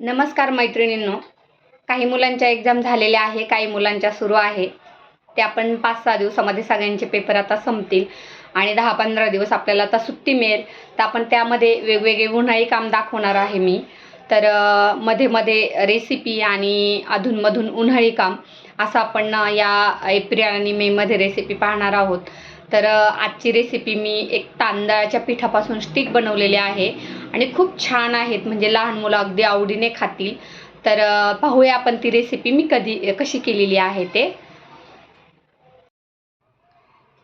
नमस्कार मैत्रिणींनो. काही मुलांच्या एक्झाम झालेल्या आहे काही मुलांच्या सुरू आहे. त्या पण पाच सहा दिवसामध्ये सगळ्यांचे पेपर आता संपतील आणि दहा पंधरा दिवस आपल्याला आता सुट्टी मिळेल. तर आपण त्यामध्ये वेगवेगळे उन्हाळी काम दाखवणार आहे मी. तर मध्ये मध्ये रेसिपी आणि अधूनमधून उन्हाळी काम असं आपण या एप्रिल आणि मेमध्ये रेसिपी पाहणार आहोत. तर आजची रेसिपी मी एक तांदळाच्या पिठापासून स्टिक बनवलेली आहे. आणि खूप छान आहेत. म्हणजे लहान मुलं अगदी आवडीने खातील. तर पाहूया आपण ती रेसिपी मी कधी कशी केलेली आहे ते.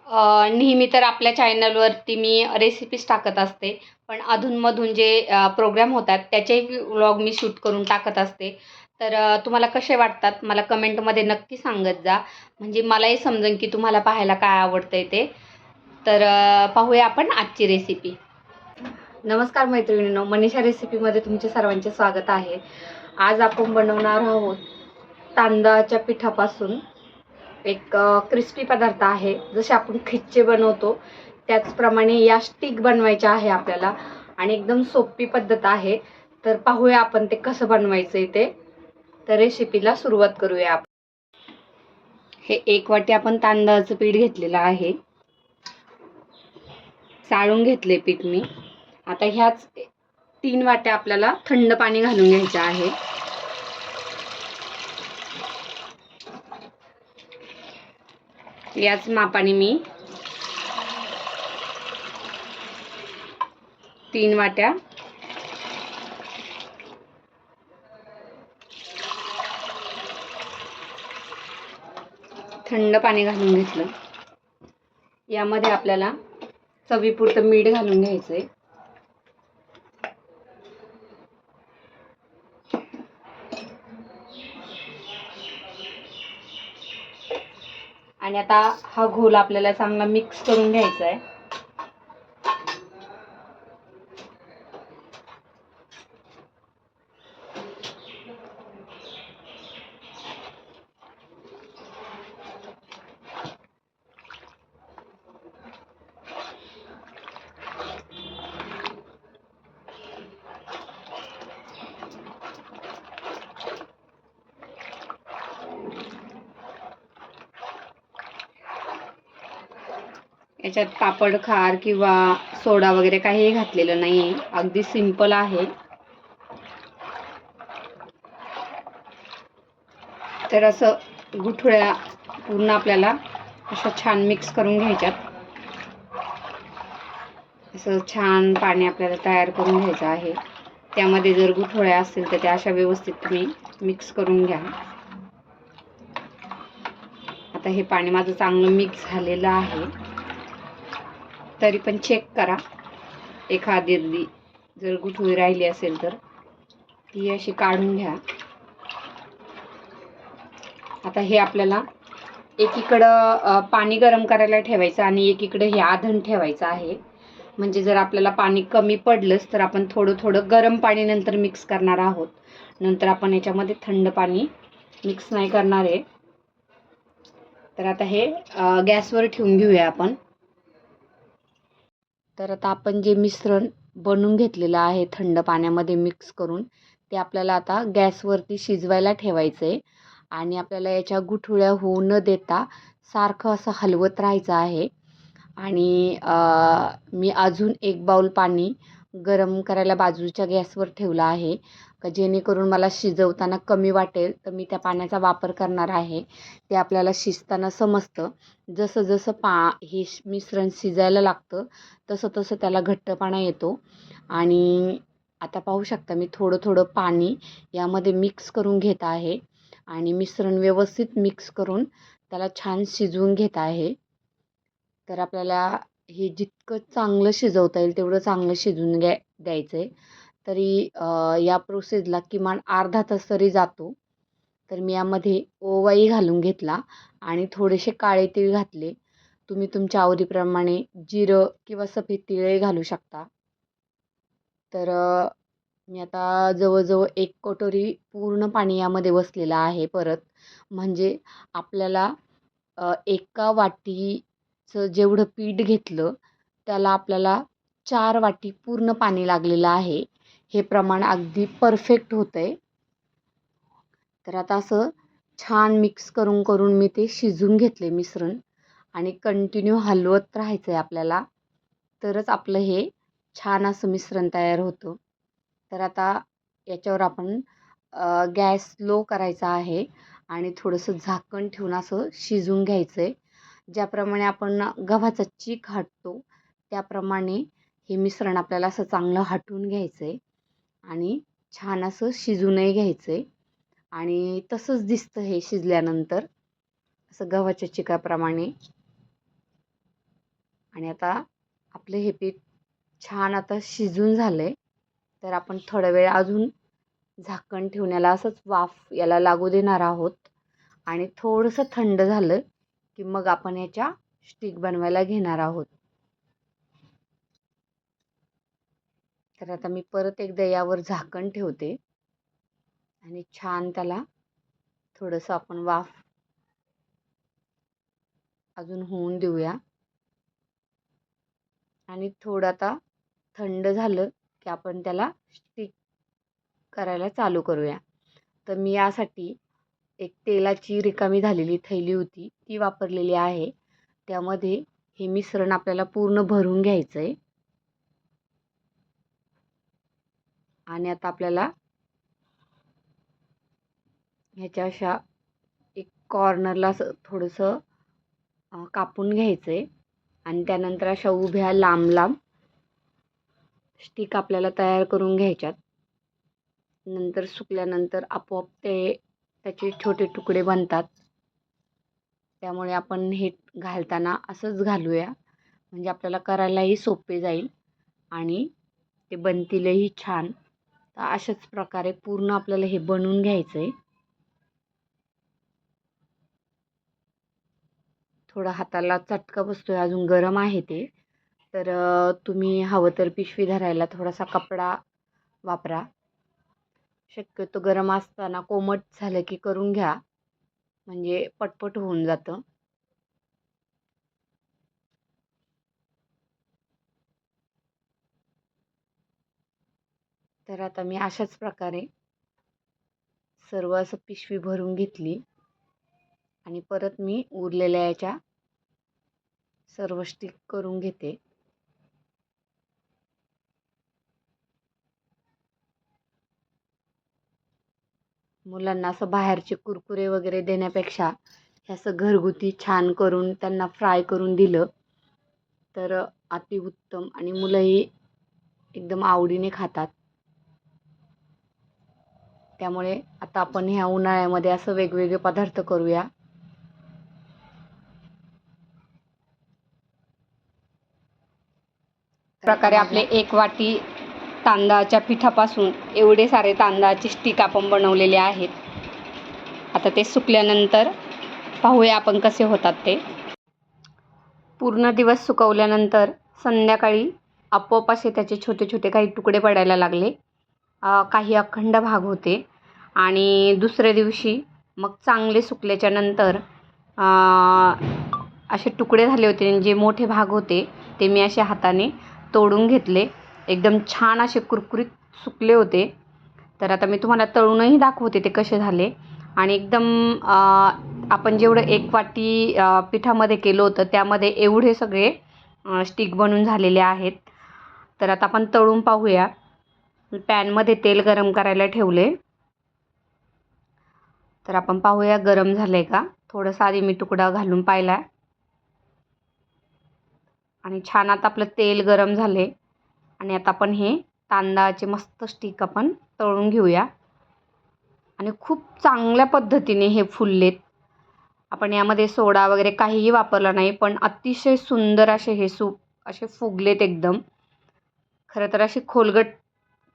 नेहमी तर आपल्या चॅनलवरती मी रेसिपीज टाकत असते. पण अधूनमधून जे प्रोग्राम होतात त्याचेही व्लॉग मी शूट करून टाकत असते. तर तुम्हाला कसे वाटतात? मला कमेंटमध्ये नक्की सांगत जा. म्हणजे मलाही समजेन की तुम्हाला पाहायला काय आवडतंय ते. तर पाहूया आपण आजची रेसिपी नमस्कार मैत्रिणींनो मनीषा रेसिपीमध्ये तुमचे सर्वांचे स्वागत आहे. आज आपण बनवणार आहोत तांदळाच्या पिठापासून एक क्रिस्पी पदार्थ आहे. जसे आपण खिच्चे बनवतो त्याचप्रमाणे या स्टिक बनवायच्या आहे आपल्याला. आणि एकदम सोपी पद्धत आहे. तर पाहूया आपण ते कसं बनवायचं आहे ते तर रेसिपीला सुरुवात करूया आपण. हे एक वाटी आपण तांदळाचं पीठ घेतलेलं आहे. चाळून घेतले पीठ मी. आता ह्याच तीन वाट्या आपल्याला थंड पाणी घालून घ्यायचं आहे. याच मापाने मी तीन वाट्या थंड पाणी घालून घेतलं. यामध्ये आपल्याला चवीपुरतं मीठ घालून घ्यायचं आहे आणि आता हा घोल आपल्याला चांगला मिक्स करून घ्यायचा आहे याच्यात पापड खार किंवा सोडा वगैरे काहीही घातलेलं नाही. आहे अगदी सिंपल आहे. तर असं गुठळ्या पूर्ण आपल्याला अशा छान मिक्स करून घ्यायच्यात. असं छान पाणी आपल्याला तयार करून घ्यायचं आहे. त्यामध्ये जर गुठळ्या असतील तर त्या अशा व्यवस्थित तुम्ही मिक्स करून घ्या. आता हे पाणी माझं चांगलं मिक्स झालेलं आहे. तरी पण चेक करा. एखादी जर गुठळी राहिली असेल तर ती अशी काढून घ्या. आता हे आपल्याला एकीकडं पाणी गरम करायला ठेवायचं आणि एकीकडं हे आधण ठेवायचं आहे. म्हणजे जर आपल्याला पाणी कमी पडलंच तर आपण थोडं थोडं गरम पाणी नंतर मिक्स करणार आहोत. नंतर आपण याच्यामध्ये थंड पाणी मिक्स नाही करणार आहे. तर आता हे गॅसवर ठेवून घेऊया आपण. तर आता आपण जे मिश्रण बनवून घेतलेलं आहे थंड पाण्यामध्ये मिक्स करून ते आपल्याला आता गॅसवरती शिजवायला ठेवायचं आहे आणि आपल्याला याच्या गुठळ्या होऊ न देता सारखं असं हलवत राहायचं आहे. आणि मी अजून एक बाऊल पाणी गरम करायला बाजूच्या गॅसवर ठेवलं आहे. का जेणेकरून मला शिजवताना कमी वाटेल तर मी त्या पाण्याचा वापर करणार आहे. ते आपल्याला शिजताना समजतं. जसं जसं पा हे मिश्रण शिजायला लागतं तसं तसं त्याला घट्टपणा येतो. आणि आता पाहू शकता मी थोडं थोडं पाणी यामध्ये मिक्स करून घेत आहे. आणि मिश्रण व्यवस्थित मिक्स करून त्याला छान शिजवून घेत आहे. तर आपल्याला हे जितकं चांगलं शिजवता येईल तेवढं चांगलं शिजून घ्या द्यायचं आहे तरी या प्रोसेसला किमान अर्धा तास तरी जातो. तर मी यामध्ये ओवाही घालून घेतला आणि थोडेसे काळे तीळ घातले. तुम्ही तुमच्या आवडीप्रमाणे जिरं किंवा सफेद तिळही घालू शकता. तर मी आता जवळजवळ एक कटोरी पूर्ण पाणी यामध्ये बसलेलं आहे परत. म्हणजे आपल्याला एका वाटी चं जेवढं पीठ घेतलं त्याला आपल्याला चार वाटी पूर्ण पाणी लागलेलं आहे. हे प्रमाण अगदी परफेक्ट होतं आहे तर आता असं छान मिक्स करून करून मी ते शिजून घेतले मिश्रण आणि कंटिन्यू हलवत राहायचं आहे आपल्याला. तरच आपलं हे छान असं मिश्रण तयार होतं. तर आता याच्यावर आपण गॅस लो करायचा आहे आणि थोडंसं झाकण ठेवून असं शिजून घ्यायचं आहे ज्याप्रमाणे आपण गव्हाचा चीक हटतो त्याप्रमाणे हे मिश्रण आपल्याला असं चांगलं हटवून घ्यायचं आहे आणि छान असं शिजूनही घ्यायचं आहे आणि तसंच दिसतं हे शिजल्यानंतर असं गव्हाच्या चिकाप्रमाणे. आणि आता आपलं हे पीठ छान आता शिजून झालं आहे तर आपण थोडा वेळ अजून झाकण ठेवण्याला असंच वाफ याला लागू देणार आहोत. आणि थोडंसं थंड झालं की मग आपण याच्या स्टिक बनवायला घेणार आहोत. तर आता मी परत एकदा यावर झाकण ठेवते. आणि छान त्याला थोडंसं आपण वाफ अजून होऊन देऊया. आणि थोडं आता थंड झालं की आपण त्याला स्टिक करायला चालू करूया. तर मी यासाठी एक तेलाची रिकामी झालेली थैली होती ती वापरलेली आहे. त्यामध्ये हे मिश्रण आपल्याला पूर्ण भरून घ्यायचं आहे आणि आता आपल्याला ह्याच्या अशा एक कॉर्नरला असं थोडंसं कापून घ्यायचं आहे आणि त्यानंतर अशा उभ्या लांब लांब स्टिक आपल्याला तयार करून घ्यायच्यात. नंतर सुकल्यानंतर आपोआप ते त्याचे छोटे तुकडे बनतात. त्यामुळे आपण हे घालताना असंच घालूया. म्हणजे आपल्याला करायलाही सोपे जाईल. आणि ते बनतीलही छान. तर अशाच प्रकारे पूर्ण आपल्याला हे बनवून घ्यायचं आहे थोडा हाताला चटका बसतो आहे अजून गरम आहे ते. तर तुम्ही हवं तर पिशवी धरायला थोडासा कपडा वापरा. शक्यतो गरम असताना कोमट झालं की करून घ्या. म्हणजे पटपट होऊन जातं. तर आता मी अशाच प्रकारे सर्व असं पिशवी भरून घेतली. आणि परत मी उरलेल्या याच्या सर्व स्टिक करून घेते. मुलांना असं बाहेरचे कुरकुरे वगैरे देण्यापेक्षा हे असं घरगुती छान करून त्यांना फ्राय करून दिलं तर अतिउत्तम आणि मुलंही एकदम आवडीने खातात. त्यामुळे आता आपण ह्या उन्हाळ्यामध्ये असं वेगवेगळे पदार्थ करूया. प्रकारे आपले एक वाटी तांदळाच्या पिठापासून एवढे सारे तांदळाचे स्टिक आपण बनवलेले आहेत. आता ते सुकल्यानंतर पाहूया आपण कसे होतात ते. पूर्ण दिवस सुकवल्यानंतर संध्याकाळी आपोआप असे त्याचे छोटे छोटे काही तुकडे पडायला लागले. काही अखंड भाग होते आणि दुसऱ्या दिवशी मग चांगले सुकल्याच्या नंतर असे तुकडे झाले होते जे मोठे भाग होते ते मी असे हाताने तोडून घेतले. एकदम छान असे कुरकुरीत सुकले होते. तर आता मी तुम्हाला तळूनही दाखवते ते कसे झाले. आणि एकदम आपण जेवढं एक वाटी पिठामध्ये केलं होतं त्यामध्ये एवढे सगळे स्टिक बनून झालेले आहेत. तर आता आपण तळून पाहूया. पॅनमध्ये तेल गरम करायला ठेवले. तर आपण पाहूया गरम झालं आहे का? थोडंसं आधी मी तुकडा घालून पाहिला. आणि छान आता आपलं तेल गरम झाले आणि आता आपण हे तांदळाचे मस्त स्टिक आपण तळून घेऊया. आणि खूप चांगल्या पद्धतीने हे फुललेत. आपण यामध्ये सोडा वगैरे काहीही वापरला नाही पण अतिशय सुंदर असे हे सूप असे फुगलेत एकदम. खरं तर असे खोलगट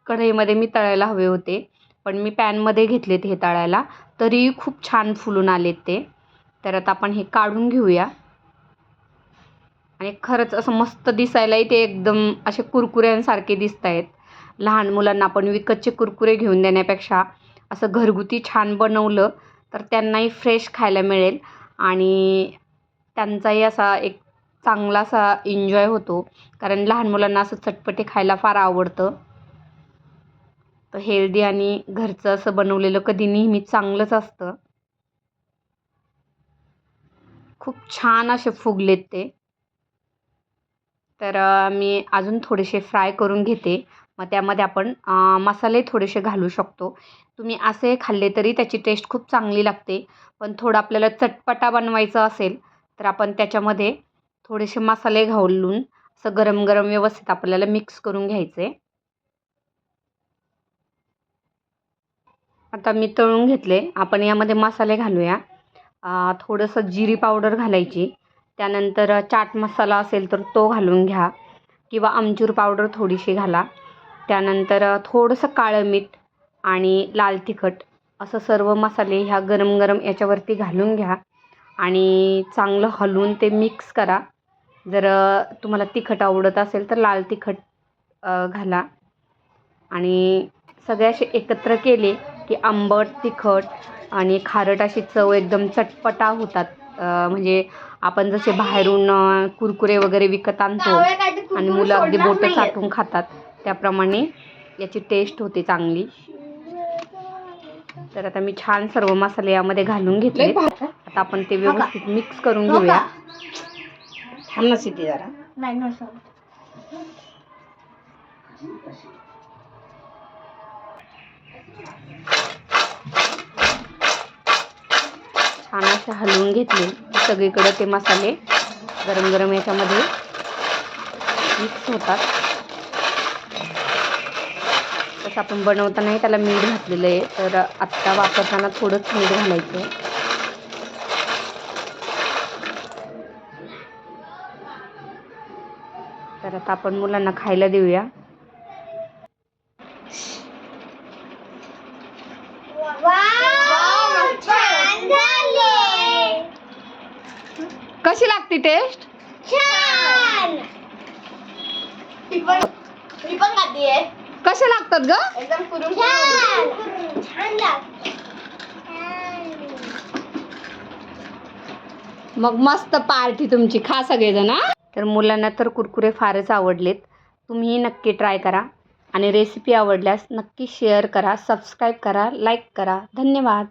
कढईमध्ये मी तळायला हवे होते पण मी पॅनमध्ये घेतलेत हे तळायला. तरीही खूप छान फुलून आलेत ते. तर आता आपण हे काढून घेऊया. आणि खरंच असं मस्त दिसायलाही ते एकदम असे कुरकुऱ्यांसारखे दिसत आहेत लहान मुलांना आपण विकतचे कुरकुरे घेऊन देण्यापेक्षा असं घरगुती छान बनवलं तर त्यांनाही फ्रेश खायला मिळेल. आणि त्यांचाही असा एक चांगला असा एन्जॉय होतो. कारण लहान मुलांना असं चटपटे खायला फार आवडतं. तर हेल्दी आणि घरचं असं बनवलेलं कधी नेहमी चांगलंच असतं. खूप छान असे फुगलेत ते. तर मी अजून थोडेसे फ्राय करून घेते. मग त्यामध्ये आपण मसाले थोडेसे घालू शकतो. तुम्ही असे खाल्ले तरी त्याची टेस्ट खूप चांगली लागते. पण थोडं आपल्याला चटपटा बनवायचं असेल तर आपण त्याच्यामध्ये थोडेसे मसाले घालून असं गरम गरम व्यवस्थित आपल्याला मिक्स करून घ्यायचे. आता मी तळून घेतले. आपण यामध्ये मसाले घालूया. थोडंसं जिरी पावडर घालायची. त्यानंतर चाट मसाला असेल तर तो घालून घ्या. किंवा आमचूर पावडर थोडीशी घाला. त्यानंतर थोडंसं काळं मीठ आणि लाल तिखट असं सर्व मसाले ह्या गरम गरम याच्यावरती घालून घ्या. आणि चांगलं हलवून ते मिक्स करा. जर तुम्हाला तिखट आवडत असेल तर लाल तिखट घाला. आणि सगळे असे एकत्र केले की आंबट तिखट आणि खारट अशी चव एकदम चटपटा होतात. म्हणजे आपण जसे बाहेरून कुरकुरे वगैरे विकत आणतो आणि मुलं अगदी बोटं चाटून खातात त्याप्रमाणे याची टेस्ट होते चांगली. तर आता मी छान सर्व मसाले यामध्ये घालून घेतले आता आपण ते व्यवस्थित मिक्स करून घेऊया. ना सिटी जरा. छान असे हलवून घेतले. सगळीकडे ते मसाले गरम गरम याच्यामध्ये मिक्स होतात. तसं आपण बनवतानाही त्याला मीठ घातलेलं आहे. तर आत्ता वापरताना थोडंच मीठ घालायचं. आहे तर आता आपण मुलांना खायला देऊया छान झाले कशी लागते टेस्ट छान मी पण मी पण खाते कसे लागतात ग? एकदम कुरुम छान. छान लागते मग मस्त पार्टी तुमची. खा सगळेजण हा? तर मुलांना तर कुरकुरे फारच आवडलेत. तुम्हीही नक्की ट्राय करा. आणि रेसिपी आवडल्यास नक्की शेअर करा सबस्क्राईब करा लाईक करा. धन्यवाद.